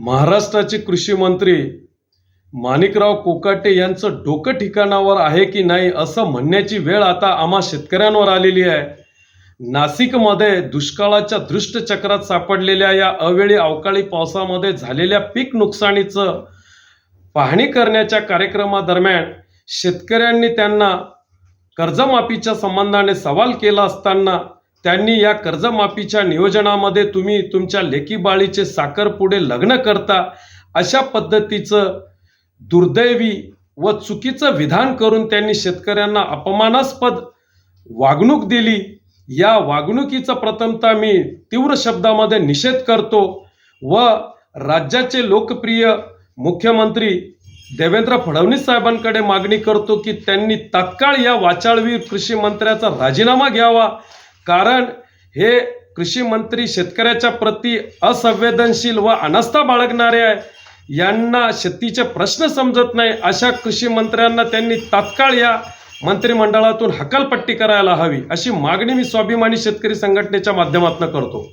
महाराष्ट्राचे कृषी मंत्री माणिकराव कोकाटे यांचं डोकं ठिकाणावर आहे की नाही असं म्हणण्याची वेळ आता आम्हा शेतकऱ्यांवर आलेली आहे. नाशिकमध्ये दुष्काळाच्या दृष्टचक्रात सापडलेल्या या अवेळी अवकाळी पावसामध्ये झालेल्या पीक नुकसानीचं पाहणी करण्याच्या कार्यक्रमादरम्यान शेतकऱ्यांनी त्यांना कर्जमाफीच्या संबंधाने सवाल केला असताना त्यांनी या कर्जमाफीच्या नियोजनामध्ये तुम्ही तुमच्या लेकी बाळीचे साखरपुडे लग्न करता अशा पद्धतीचं दुर्दैवी व चुकीचं विधान करून त्यांनी शेतकऱ्यांना अपमानास्पद वागणूक दिली. या वागणुकीचा प्रथमता मी तीव्र शब्दामध्ये निषेध करतो व राज्याचे लोकप्रिय मुख्यमंत्री देवेंद्र फडणवीस साहेबांकडे मागणी करतो की त्यांनी तात्काळ या वाचाळवीर कृषी मंत्र्याचा राजीनामा घ्यावा. कारण हे कृषी मंत्री शेतकऱ्याच्या प्रती असंवेदनशील व अनास्था बाळगणारे आहे. यांना शेतीचे प्रश्न समजत नाही. अशा कृषी मंत्र्यांना त्यांनी तात्काळ या मंत्रिमंडळातून हकालपट्टी करायला हवी अशी मागणी मी स्वाभिमानी शेतकरी संघटनेच्या माध्यमातून करतो.